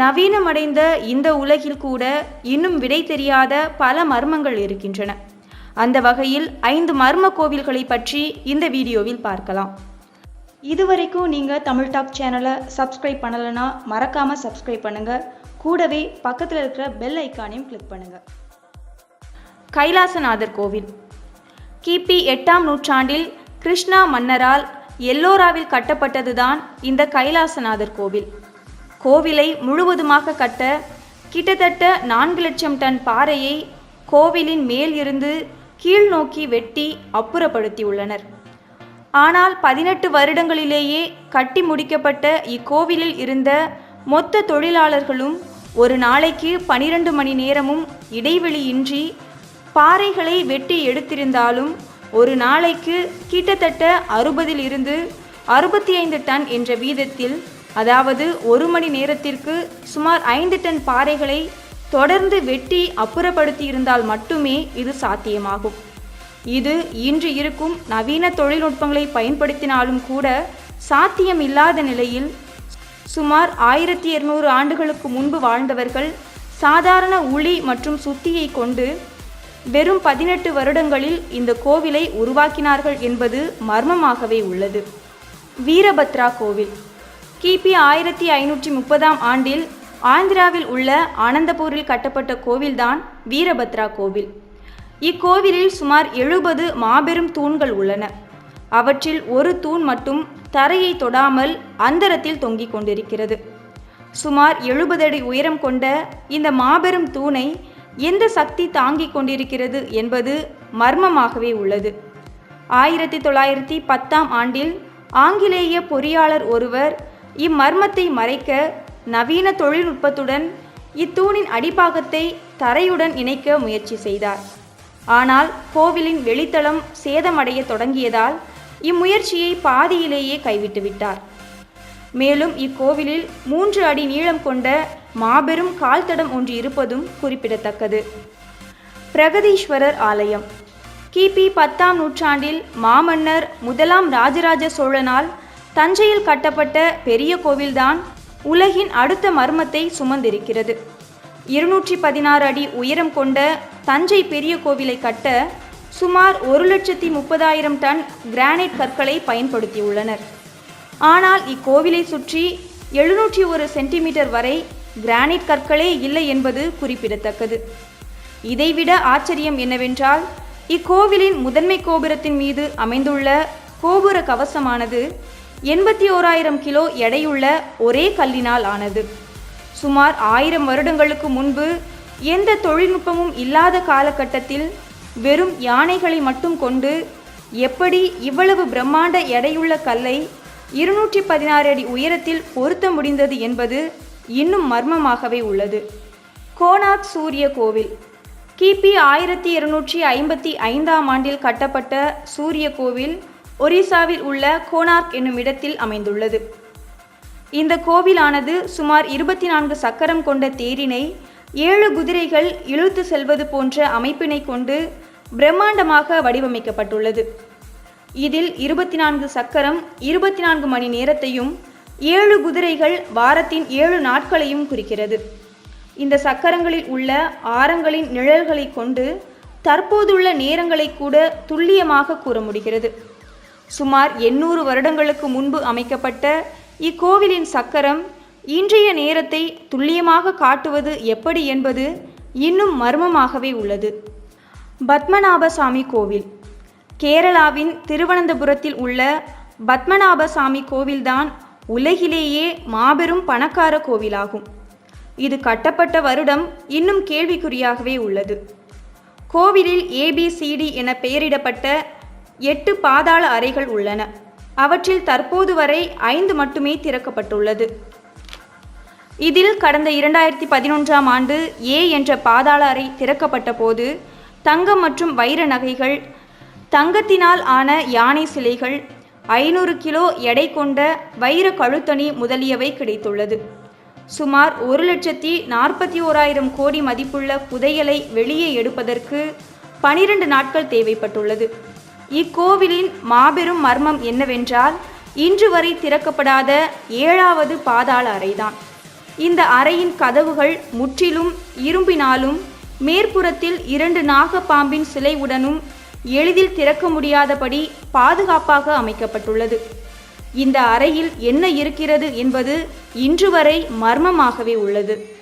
நவீனமடைந்த இந்த உலகில் கூட இன்னும் விடை தெரியாத பல மர்மங்கள் இருக்கின்றன. அந்த வகையில் ஐந்து மர்ம கோவில்களை பற்றி இந்த வீடியோவில் பார்க்கலாம். இதுவரைக்கும் நீங்கள் தமிழ் டாக் சேனலை சப்ஸ்கிரைப் பண்ணலைன்னா மறக்காமல் சப்ஸ்கிரைப் பண்ணுங்கள் கூடவே பக்கத்தில் இருக்கிற பெல் ஐக்கானையும் கிளிக் பண்ணுங்கள் கைலாசநாதர் கோவில். கிபி எட்டாம் நூற்றாண்டில் கிருஷ்ணா மன்னரால் எல்லோராவில் கட்டப்பட்டதுதான் இந்த கைலாசநாதர் கோவில். கோவிலை முழுவதுமாக கட்ட கிட்டத்தட்ட நான்கு லட்சம் டன் பாறையை கோவிலின் மேல் இருந்து கீழ் நோக்கி வெட்டி அப்புறப்படுத்தியுள்ளனர். ஆனால் பதினெட்டு வருடங்களிலேயே கட்டி முடிக்கப்பட்ட இக்கோவிலில் இருந்த மொத்த தொழிலாளர்களும் ஒரு நாளைக்கு பனிரெண்டு மணி நேரமும் இடைவெளியின்றி பாறைகளை வெட்டி எடுத்திருந்தாலும் ஒரு நாளைக்கு கிட்டத்தட்ட அறுபதில் இருந்து அறுபத்தி ஐந்து டன் என்ற வீதத்தில் அதாவது ஒரு மணி நேரத்திற்கு சுமார் ஐந்து டன் பாறைகளை தொடர்ந்து வெட்டி அப்புறப்படுத்தி இருந்தால் மட்டுமே இது சாத்தியமாகும். இது இன்று இருக்கும் நவீன தொழில்நுட்பங்களை பயன்படுத்தினாலும் கூட சாத்தியம் இல்லாத நிலையில் சுமார் ஆயிரத்தி இருநூறு ஆண்டுகளுக்கு முன்பு வாழ்ந்தவர்கள் சாதாரண உளி மற்றும் சுத்தியை கொண்டு வெறும் பதினெட்டு வருடங்களில் இந்த கோவிலை உருவாக்கினார்கள் என்பது மர்மமாகவே உள்ளது. வீரபத்ரா கோவில். கிபி ஆயிரத்தி ஐநூற்றி முப்பதாம் ஆண்டில் ஆந்திராவில் உள்ள ஆனந்தபூரில் கட்டப்பட்ட கோவில்தான் வீரபத்ரா கோவில். இக்கோவிலில் சுமார் எழுபது மாபெரும் தூண்கள் உள்ளன. அவற்றில் ஒரு தூண் மட்டும் தரையை தொடாமல் அந்தரத்தில் தொங்கிக் கொண்டிருக்கிறது. சுமார் எழுபது அடி உயரம் கொண்ட இந்த மாபெரும் தூணை எந்த சக்தி தாங்கிக் கொண்டிருக்கிறது என்பது மர்மமாகவே உள்ளது. ஆயிரத்தி தொள்ளாயிரத்தி பத்தாம் ஆண்டில் ஆங்கிலேய பொறியாளர் ஒருவர் இம்மர்மத்தை மறைக்க நவீன தொழில்நுட்பத்துடன் இத்தூணின் அடிப்பாகத்தை தரையுடன் இணைக்க முயற்சி செய்தார். ஆனால் கோவிலின் வெளித்தளம் சேதமடைய தொடங்கியதால் இம்முயற்சியை பாதியிலேயே கைவிட்டுவிட்டார் மேலும் இக்கோவிலில் மூன்று அடி நீளம் கொண்ட மாபெரும் கால்தடம் ஒன்று இருப்பதும் குறிப்பிடத்தக்கது. பிரகதீஸ்வரர் ஆலயம். கிபி பத்தாம் நூற்றாண்டில் மாமன்னர் முதலாம் ராஜராஜ சோழனால் தஞ்சையில் கட்டப்பட்ட பெரிய கோவில்தான் உலகின் அடுத்த மர்மத்தை சுமந்திருக்கிறது. இருநூற்றி பதினாறு அடி உயரம் கொண்ட தஞ்சை பெரிய கோவிலை கட்ட சுமார் ஒரு லட்சத்தி முப்பதாயிரம் டன் கிரானைட் கற்களை பயன்படுத்தியுள்ளனர். ஆனால் இக்கோவிலை சுற்றி எழுநூற்றி ஒரு சென்டிமீட்டர் வரை கிரானைட் கற்களே இல்லை என்பது குறிப்பிடத்தக்கது. இதைவிட ஆச்சரியம் என்னவென்றால் இக்கோவிலின் முதன்மை கோபுரத்தின் மீது அமைந்துள்ள கோபுர கவசமானது எண்பத்தி ஓராயிரம் கிலோ எடையுள்ள ஒரே கல்லினால் ஆனது. சுமார் ஆயிரம் வருடங்களுக்கு முன்பு எந்த தொழில்நுட்பமும் இல்லாத காலகட்டத்தில் வெறும் யானைகளை மட்டும் கொண்டு எப்படி இவ்வளவு பிரம்மாண்ட எடையுள்ள கல்லை இருநூற்றி பதினாறு அடி உயரத்தில் பொருத்த முடிந்தது என்பது இன்னும் மர்மமாகவே உள்ளது. கோனாக் சூரிய கோவில். கிபி ஆயிரத்தி இருநூற்றி ஐம்பத்தி ஐந்தாம் ஆண்டில் கட்டப்பட்ட சூரிய கோவில் ஒரிசாவில் உள்ள கோனார்க் என்னும் இடத்தில் அமைந்துள்ளது. இந்த கோவிலானது சுமார் இருபத்தி நான்கு சக்கரம் கொண்ட தேரினை ஏழு குதிரைகள் இழுத்து செல்வது போன்ற அமைப்பினை கொண்டு பிரம்மாண்டமாக வடிவமைக்கப்பட்டுள்ளது. இதில் இருபத்தி நான்கு சக்கரம் இருபத்தி நான்கு மணி நேரத்தையும் ஏழு குதிரைகள் வாரத்தின் ஏழு நாட்களையும் குறிக்கிறது. இந்த சக்கரங்களில் உள்ள ஆரங்களின் நிழல்களை கொண்டு தற்போதுள்ள நேரங்களை கூட துல்லியமாக கூற முடிகிறது. சுமார் எண்ணூறு வருடங்களுக்கு முன்பு அமைக்கப்பட்ட இக்கோவிலின் சக்கரம் இன்றைய நேரத்தை துல்லியமாக காட்டுவது எப்படி என்பது இன்னும் மர்மமாகவே உள்ளது. பத்மநாபசாமி கோவில். கேரளாவின் திருவனந்தபுரத்தில் உள்ள பத்மநாபசாமி கோவில்தான் உலகிலேயே மாபெரும் பணக்கார கோவிலாகும். இது கட்டப்பட்ட வருடம் இன்னும் கேள்விக்குறியாகவே உள்ளது. கோவிலில் ஏபிசிடி என பெயரிடப்பட்ட எட்டு பாதாள அறைகள் உள்ளன. அவற்றில் தற்போது வரை ஐந்து மட்டுமே திறக்கப்பட்டுள்ளது. இதில் கடந்த இரண்டாயிரத்தி பதினொன்றாம் ஆண்டு ஏ என்ற பாதாள அறை திறக்கப்பட்ட போது தங்கம் மற்றும் வைர நகைகள் தங்கத்தினால் ஆன யானை சிலைகள் ஐநூறு கிலோ எடை கொண்ட வைர கழுத்தணி முதலியவை கிடைத்துள்ளது. சுமார் ஒரு லட்சத்தி நாற்பத்தி ஓராயிரம் கோடி மதிப்புள்ள புதையலை வெளியே எடுப்பதற்கு பனிரெண்டு நாட்கள் தேவைப்பட்டுள்ளது. இக்கோவிலின் மாபெரும் மர்மம் என்னவென்றால் இன்று வரை திறக்கப்படாத ஏழாவது பாதாள அறைதான். இந்த அறையின் கதவுகள் முற்றிலும் இரும்பினாலும் மேற்புறத்தில் இரண்டு நாகப்பாம்பின் சிலையுடனும் எளிதில் திறக்க முடியாதபடி பாதுகாப்பாக அமைக்கப்பட்டுள்ளது. இந்த அறையில் என்ன இருக்கிறது என்பது இன்று வரை மர்மமாகவே உள்ளது.